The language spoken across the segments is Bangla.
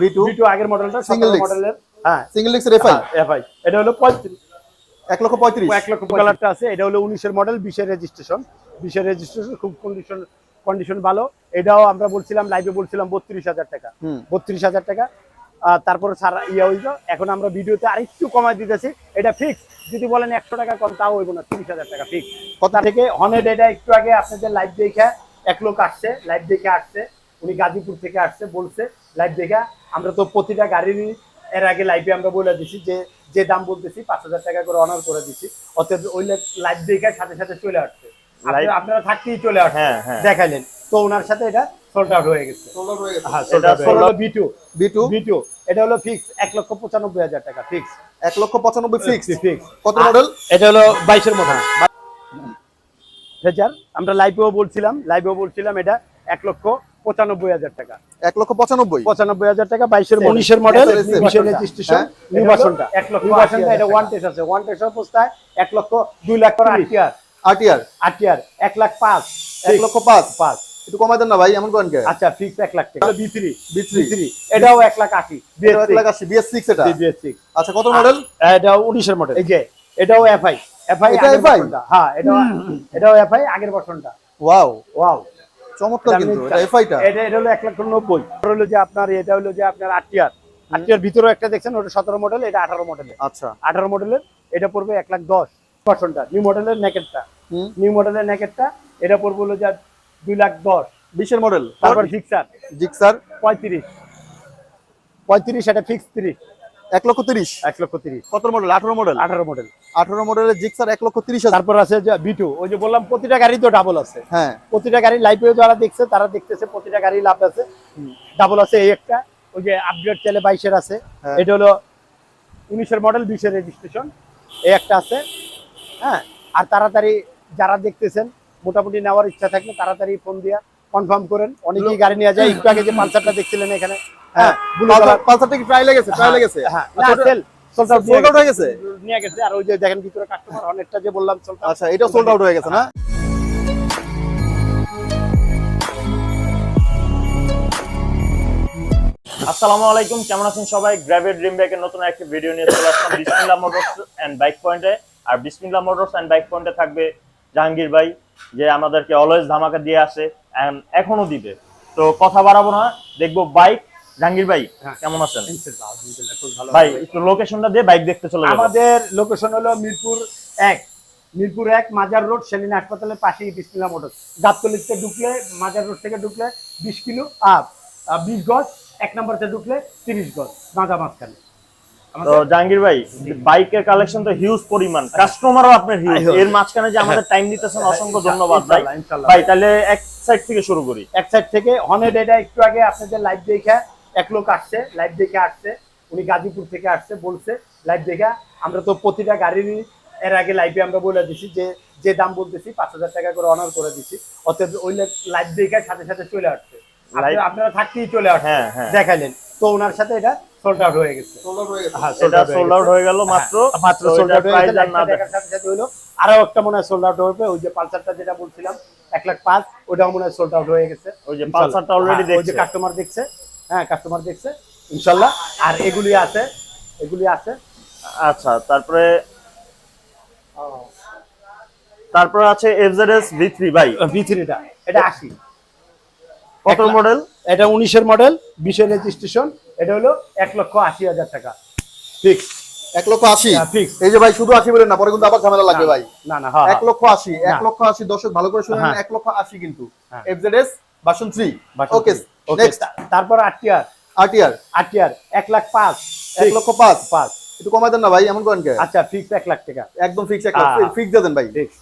V2 V2 আগের মডেলটা 17 মডেলের হ্যাঁ সিঙ্গেল ডিক্সের এফআই এফআই এটা হলো 35 এক লক্ষ পঁয়ত্রিশ। এক লক্ষ কালারটা আছে এটা হলো 19 এর মডেল 20 এর রেজিস্ট্রেশন 20 এর রেজিস্ট্রেশন খুব কন্ডিশন কন্ডিশন ভালো। এটাও আমরা বলছিলাম লাইভে বলছিলাম 32000 টাকা। 32000 টাকা। আর তারপরে সারা ইয়ে হইল এখন আমরা ভিডিওতে আরেকটু কমায় দিতেছি। এটা ফিক্স যদি বলেন 100 টাকা কম তাও হইব না 30000 টাকা ফিক্স কথা থেকে? হনেড এটা একটু আগে আপনাদের লাইভ দেখে এক লোক আসছে লাইভ দেখে আসছে। উনি গাজীপুর থেকে আসছে বলছে লাইভ দেখে আমরা তো প্রতিটা গাড়িরই এর আগে লাইভে আমরা বলে দিছি যে যে দাম বলতেছি পাঁচ হাজার টাকা করে অনার করে দিছি। অতএব ওই লাইভ দেখে সাথে সাথে চলে আসছে। আপনারা- থাকতেই চলে আসছে। হ্যাঁ, হ্যাঁ। তো ওনার সাথে এটা সোল্ড আউট হয়ে গেছে। এটা sold out হয়ে sold গেছে। out। B2 বিটু এটা হলো ফিক্স এক লক্ষ পঁচানব্বই হাজার টাকা ফিক্স এক লক্ষ পঁচানব্বই ফিক্স ফিক্স কত মডেল এটা হলো বাইশের আমরা লাইভেও বলছিলাম লাইভেও বলছিলাম এটা এক লক্ষ পঁচানব্বই হাজার টাকা। এক লক্ষ পঁচানব্বই। পঁচানব্বই হাজার টাকা বাইশের উনিশের মডেল SL, SL, উনিশের রেজিস্ট্রেশন। নির্বাচনটা এক লক্ষ নির্বাচনটা এটা ওয়ান টেস্ট আছে। ওয়ান টেস্ট অবস্থায় এক লক্ষ দুই লাখ আটিয়ার আটিয়ার এক লাখ পাঁচ। এক লক্ষ পাঁচ। পাঁচ। একটু কমাই দেন না ভাই এমন করেন আচ্ছা ফিক্স এক লাখ টাকা। বি থ্রি বি থ্রি এটাও এক লাখ আশি। এক লাখ আশি। বিএস সিক্স এটা? বিএস সিক্স আচ্ছা কত মডেল এটাও উনিশের মডেল এই যে। এটাও এফআই এফআই এটা FI? হ্যাঁ এটাও এটাও এফআই আগের বছরটা ওয়াও ওয়াও চমৎকার কিন্তু এটা এফআইটা এটা এটা হলো এক লক্ষ নব্বই। এটা হলো যে আপনার এটা হলো যে আপনার আটিয়ার আটিয়ার ভিতরে একটা দেখছেন ওটা সতেরো মডেল এটা আঠারো মডেলের আচ্ছা। আঠারো মডেলের এটা পড়বে এক লাখ দশ বছরটা নিউ মডেলের নেকেটটা হুম। নিউ মডেলের নেকেটটা এটা পড়বে হলো যে দুই লাখ দশ। বিশের মডেল তারপর ফিক্সার জিক্সার পঁয়ত্রিশ। পঁয়ত্রিশ এটা ফিক্স তিরিশ এক লক্ষ তিরিশ। এক লক্ষ তিরিশ। কত মডেল আঠারো মডেল আঠারো মডেল আঠারো মডেলের জিক্সার এক লক্ষ তিরিশ তারপর আছে বিটু ওই যে বললাম প্রতিটা গাড়ি তো ডাবল আছে। হ্যাঁ। প্রতিটা গাড়ি লাইভেও যারা দেখছে তারা দেখতেছে প্রতিটা গাড়ি লাভ আছে। ডাবল আছে এই একটা ওই যে আপগ্রেড চাইলে বাইশের আছে। হ্যাঁ। এটা হলো উনিশের মডেল বিশের রেজিস্ট্রেশন এই একটা আছে। হ্যাঁ আর তাড়াতাড়ি যারা দেখতেছেন মোটামুটি নেওয়ার ইচ্ছা থাকলে তাড়াতাড়ি ফোন দিয়া কনফার্ম করেন। অনেকেই গাড়ি নিয়ে যায় একটু আগে যে পালসারটা দেখছিলেন এখানে। হ্যাঁ blue পালসারটা কি প্রায় লেগেছে? প্রায় লেগেছে? হ্যাঁ আচ্ছা, ওটা- সেল সোল্ড আউট হয়ে গেছে? নিয়ে গেছে আর ওই যে দেখেন ভিতরে কাস্টমার অনেকটা যে বললাম আচ্ছা এটা সোল্ড আউট হয়ে গেছে না? আসসালামু আলাইকুম কেমন আছেন সবাই? গ্র্যাভের ড্রিম বাইকের নতুন একটি ভিডিও নিয়ে চলে আসলাম বিসমিল্লাহ মোটরস এন্ড বাইক পয়েন্টে আর বিসমিল্লাহ মোটরস এন্ড বাইক পয়েন্টে থাকবে জাহাঙ্গীর ভাই যে আমাদেরকে অলওয়েজ ধামাকা দিয়ে আসে and এখনও দিবে। তো কথা বাড়াবো না দেখব বাইক জাহাঙ্গীর ভাই হ্যাঁ। কেমন আছেন? ভাই একটু লোকেশনটা দিয়ে বাইক দেখতে চলে আমাদের লোকেশন হলো মিরপুর এক। মিরপুর এক মাজার রোড সেলিন হাসপাতালের পাশেই বিসমিল্লা মোটর। গাবতলিতে ঢুকলে মাজার রোড থেকে ঢুকলে বিশ কিলো আপ বিশ গজ এক নম্বরতে ঢুকলে তিরিশ গজ মাঝখানে। তো জাহাঙ্গীর ভাই বাইকের কালেকশন তো হিউজ পরিমাণ। কাস্টমারও আপনার হিউজ এর মাঝখানে যে আমাদের টাইম দিতেছেন অসংখ্য ধন্যবাদ ভাই। ভাই তাহলে এক সাইড থেকে শুরু করি। এক সাইড থেকে হনেড এটা একটু আগে আপনাদের লাইভ দেখে এক লোক আসছে লাইভ দেখে আসছে উনি গাজীপুর থেকে আসছে বলছে লাইভ দেখে আমরা তো প্রতিটা গাড়িরই এর আগে লাইভে আমরা বলে দিছি যে যে দাম বলতেছি পাঁচ হাজার টাকা করে অনার করে দিছি অতএব ওই লাইভ দেখে সাথে সাথে চলে আসছে। আপনারা- থাকতেই চলে আসছে। হ্যাঁ, হ্যাঁ। দেখাইলেন। তো ওনার সাথে এটা সোল্ড আউট হয়ে গেছে। হ্যাঁ, এটা সোল্ড আউট হয়ে গেল মাত্র। হ্যাঁ, মাত্র সোল্ড আউট হয়ে price গেছে আর সাথে সাথে একটা মনে হয় সোল্ড আউট হবে ওই যে পালসারটা যেটা বলছিলাম এক লাখ পাঁচ ওটাও মনে হয় সোল্ড আউট হয়ে গেছে। ওই যে পালসারটা অলরেডি ওই যে দেখছে। কাস্টমার দেখছে। হ্যাঁ কাস্টমার দেখছে ইনশাল্লাহ। আর এগুলি আছে এগুলি আছে। আচ্ছা তারপরে তারপরে আছে এফজেডএস ভি থ্রি ভাই। ভি থ্রিটা এটা আশি। কত মডেল এটা উনিশের মডেল বিশের রেজিস্ট্রেশন এটা হলো এক লক্ষ আশি হাজার টাকা। ফিক্স এক লক্ষ আশি? হ্যাঁ, fix। এই যে ভাই শুধু আশি বলেন না পরে কিন্তু আবার ঝামেলা লাগবে ভাই। না না হ্যাঁ। এক লক্ষ আশি এক। লক্ষ আশি দর্শক ভালো করে শুনেন হ্যাঁ। এক লক্ষ আশি কিন্তু। হ্যাঁ। এফজেডএস ভার্সন থ্রি হ্যাঁ। ওকে ওকে নেক্সট তারপর আটিয়ার আরটিআর আটিয়ার এক লাখ পাঁচ। এক লক্ষ পাঁচ। পাঁচ। একটু কমাই দেন না ভাই এমন করেন কে? আচ্ছা ফিক্স এক লাখ টাকা। একদম ফিক্স এক লাখ। ফিক্স দেবেন দেন ভাই। ফিক্স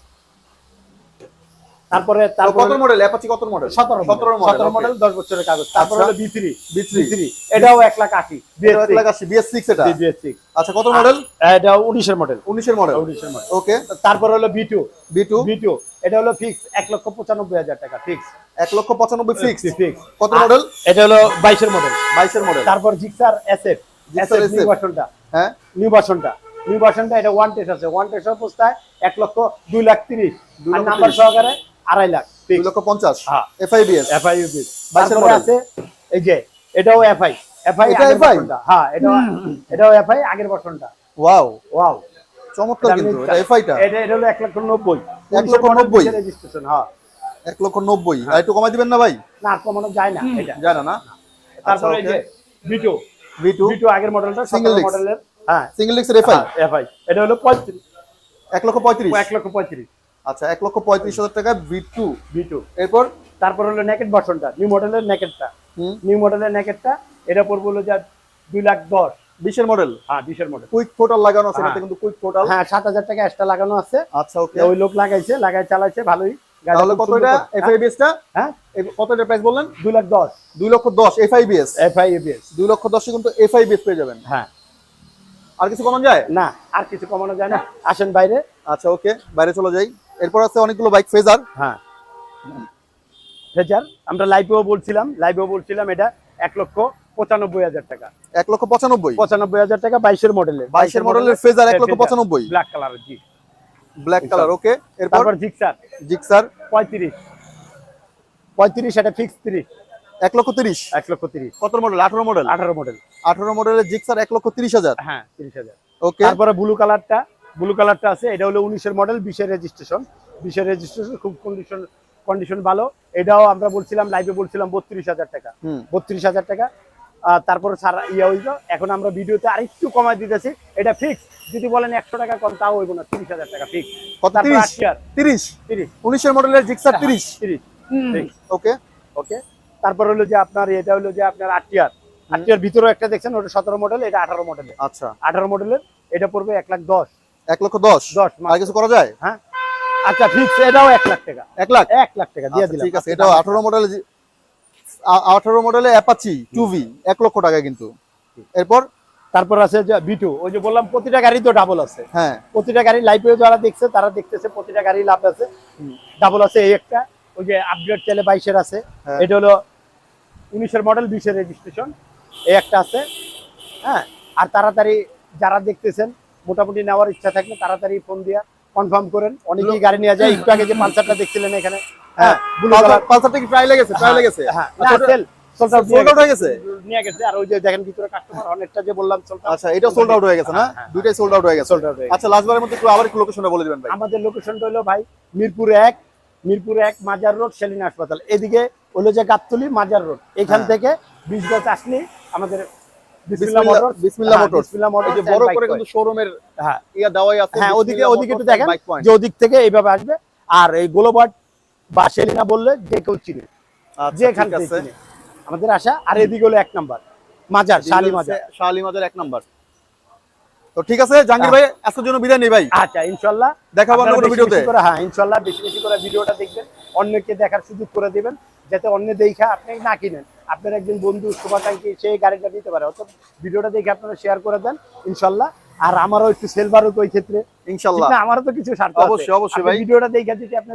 তারপরে কত মডেল অ্যাপাচি কত মডেল সতেরো সতেরো মডেল সতেরো মডেল দশ বছরের কাগজ। তারপর আচ্ছা। হলো বি থ্রি বি থ্রি এটাও এক লাখ আশি এক লাখ আশি বিএস সিক্স এটা? বিএস সিক্স আচ্ছা কত মডেল এটা উনিশের মডেল উনিশের মডেল উনিশের মডেল ওকে তারপর হলো B two B two B two এটা হলো ফিক্স এক লক্ষ পঁচানব্বই হাজার টাকা ফিক্স এক লক্ষ পঁচানব্বই ফিক্স ফিক্স কত মডেল এটা হলো বাইশের মডেল বাইশের মডেল তারপর Gixxer SF Gixxer new SF ভার্সনটা হ্যাঁ? নিউ ভার্সনটা নিউ ভার্সনটা এটা ওয়ান টেস্ট আছে। ওয়ান টেস্ট অবস্থায় এক লক্ষ দুই লাখ তিরিশ। দুই আর নাম্বার সহকারে আড়াই লাখ দুই লক্ষ পঞ্চাশ। হ্যাঁ। এফআইবিএস এফআইইউবি বাইশের তারপরে। আছে এই যে এটাও এফআই এফআই এটা? বর্ষনটা হ্যাঁ এটা এটাও এফআই আগের বর্ষনটা ওয়াও। ওয়াও। চমৎকার কিন্তু এটা এফআইটা এটা এটা হলো এক লক্ষ নব্বই। এক লক্ষ নব্বই? রেজিস্ট্রেশন হ্যাঁ। এক লক্ষ নব্বই। আর একটু কমাই দিবেন না ভাই? না কমানো যায় না এটা। জানা না তারপরে এই যে ভিটো ভি টু ভিটো আগের মডেলটা Single সিঙ্গেল মডেলের হ্যাঁ। সিঙ্গেল ডিক্সের এফআই এফআই এটা হলো পঁয়ত্রিশ। এক লক্ষ পঁয়ত্রিশ। এক লক্ষ পঁয়ত্রিশ। আচ্ছা এক লক্ষ পঁয়ত্রিশ হাজার টাকা ভি টু ভিটো এরপর? তারপর হলো নেকেট ভার্সনটা নিউ মডেলের নেকেটটা হুম, নিউ মডেলের নেকেটটা এটা পড়বে হলো যা দুই লাখ দশ। বিশের মডেল হ্যাঁ বিশের মডেল কুইক টোটাল লাগানো আছে হ্যাঁ। এটাতে কিন্তু কুইক টোটাল হ্যাঁ সাত হাজার টাকা এক্সট্রা লাগানো আছে। আচ্ছা ওকে ওই লোক লাগাইছে লাগাই চালাইছে ভালোই। তাহলে খুব কত এটা? করে- এফআইবিএস টা? হ্যাঁ। কত এটা প্রাইস বললেন? দুই লাখ দশ। দুই লক্ষ দশ এফআইবিএস এফআই এবিএস দুই লক্ষ দশে কিন্তু এফআইবিএস পেয়ে যাবেন। হ্যাঁ। আর কিছু কমানো যায়? না আর কিছু কমানো যায় না। আসেন বাইরে। আচ্ছা ওকে বাইরে চলে যাই। এরপর আছে অনেকগুলো বাইক ফেজার হ্যাঁ। ফেজার আমরা লাইভেও বলছিলাম লাইভেও বলছিলাম এটা এক লক্ষ পঁচানব্বই হাজার টাকা। এক লক্ষ পঁচানব্বই? পঁচানব্বই হাজার টাকা বাইশের মডেলের বাইশের মডেলের ফেজার এক লক্ষ পঁচানব্বই। ব্ল্যাক কালার জি। ব্ল্যাক কালার ওকে এরপর? জিক্সার জিক্সার পঁয়ত্রিশ। পঁয়ত্রিশ এটা ফিক্স তিরিশ। এক লক্ষ তিরিশ। এক লক্ষ তিরিশ। কত মডেল আঠারো মডেল আঠারো মডেল আঠারো মডেলের জিক্সার এক লক্ষ তিরিশ হাজার। হ্যাঁ তিরিশ হাজার। ওকে তারপরে ব্লু কালারটা ব্লু কালারটা আছে এটা হলো উনিশের মডেল বিশের রেজিস্ট্রেশন বিশের রেজিস্ট্রেশন খুব কন্ডিশন কন্ডিশন ভালো। এটাও আমরা বলছিলাম লাইভে বলছিলাম বত্রিশ হাজার টাকা। বত্রিশ হাজার টাকা। তারপরে সারা ইয়ে হইল এখন আমরা ভিডিওতে আরেকটু কমাই দিতেছি। এটা ফিক্স যদি বলেন একশো টাকা কম তাও হইব না তিরিশ হাজার টাকা ফিক্স তিরিশ? উনিশের মডেলের জিক্সার তিরিশ? তিরিশ। ওকে। ওকে। তারপর হলো যে আপনার এটা হলো যে আপনার আটিয়ার আটিয়ার ভিতরে একটা দেখছেন ওটা সতেরো মডেল এটা আঠারো মডেলের আচ্ছা। আঠারো মডেলের এটা পড়বে এক লাখ দশ। এক লক্ষ দশ। দশ আর কিছু করা যায়? হ্যাঁ। আচ্ছা ফিক্স এটাও এক লাখ টাকা। এক লাখ? এক লাখ টাকা দিয়ে আচ্ছা, দিলাম। ঠিক আছে এটাও আঠারো মডেল আঠারো মডেলে অ্যাপাচি টুভি এক লক্ষ টাকা কিন্তু। এরপর? তারপর আছে বিটু ওই যে বললাম প্রতিটা গাড়ি তো ডাবল আছে। হ্যাঁ। প্রতিটা গাড়ি লাইভে যারা দেখছে তারা দেখতেছে প্রতিটা গাড়ি লাভ আছে। ডাবল আছে এই একটা ওই যে আপগ্রেড চাইলে বাইশের আছে। হ্যাঁ। এটা হলো উনিশের মডেল বিশের রেজিস্ট্রেশন এই একটা আছে। হ্যাঁ আর তাড়াতাড়ি যারা দেখতেছেন মোটামুটি নেওয়ার ইচ্ছা থাকলে তাড়াতাড়ি ফোন দিয়া কনফার্ম করেন। অনেকেই গাড়ি নিয়ে যায় একটু আগে যে পালসারটা দেখছিলেন এখানে। হ্যাঁ পালসারটা কি ট্রাই লেগেছে? হ্যাঁ আচ্ছা, হয়ে গেছে? নিয়ে গেছে। আর ওই যে দেখেন ভিতরে কাস্টমার অনেকটা যে বললাম আচ্ছা এটা সোল্ড আউট হয়ে গেছে না? হ্যাঁ, হ্যাঁ। দুইটাই সোল্ড আউট হয়ে গেছে। আচ্ছা লাস্টবারের মধ্যে একটু আবার একটু লোকেশনটা বলে দিবেন ভাই। আমাদের লোকেশনটা হলো ভাই মিরপুর এক মিরপুর এক মাজার রোড সেলিন হাসপাতাল। এদিকে হলো যে গাবতলি মাজার রোড। এখান হ্যাঁ। থেকে বিশ গজ আসলে আমাদের বিসমিল্লাহ মোটরস। বিসমিল্লাহ হ্যাঁ, মোটরস। বিসমিল্লাহ মোটরস এই যে বড় করে কিন্তু শোরুমের হ্যাঁ। ইয়া দেওয়াই আছে হ্যাঁ ওদিকে ওদিকে একটু দেখেন and bike point। যে ওদিক থেকে এইভাবে আসবে। আর এই গোলোবাট বা সেলিনা বললে যে কেউ চিনে। যে এখান ঠিক থেকে আছে। চিনে। আমাদের আশা। আর এদিকে হলো এক নাম্বার। মাজার শালি মাজার। শালি মাজার এক নাম্বার। তো ঠিক আছে জাহাঙ্গীর ভাই আজকের জন্য বিদায় নেই ভাই। আচ্ছা ইনশাল্লাহ। দেখা হবে অন্য কোনো ভিডিওতে। করে হ্যাঁ ইনশাল্লাহ বেশি বেশি করে ভিডিওটা দেখবেন। অন্যকে দেখার সুযোগ করে দিবেন। যাতে অন্য দেখা আপনি না কিনেন। আপনার একজন বন্ধু শুভাকাঙ্ক্ষী সেই গাড়িটা নিতে পারে। অর্থাৎ ভিডিওটা দেখে আপনারা শেয়ার করে দেন ইনশাল্লাহ। আর আমারও একটু সেল বাড়ুক ওই ক্ষেত্রে। ইনশাল্লাহ। আমারও তো কিছু স্বার্থ অবশ্যই, অবশ্যই ভাই। ভিডিওটা দেখে যদি আপনি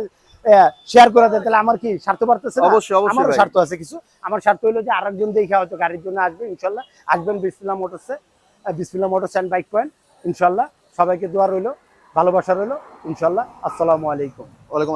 শেয়ার করে দেন তাহলে আমার কি স্বার্থ বাড়তেছে? অবশ্যই, অবশ্যই আমারও স্বার্থ আছে কিছু। আমার স্বার্থ হলো যে আরেকজন দেখে হয়তো গাড়ির জন্য আসবে ইনশাল্লাহ। আসবেন বিসমিল্লাহ মোটরসে বিসমিল্লাহ মোটরস অ্যান্ড বাইক পয়েন্ট ইনশাল্লাহ। সবাইকে দোয়া রইল ভালোবাসা রইল ইনশাল্লাহ। আসসালামু আলাইকুম। ওয়ালাইকুম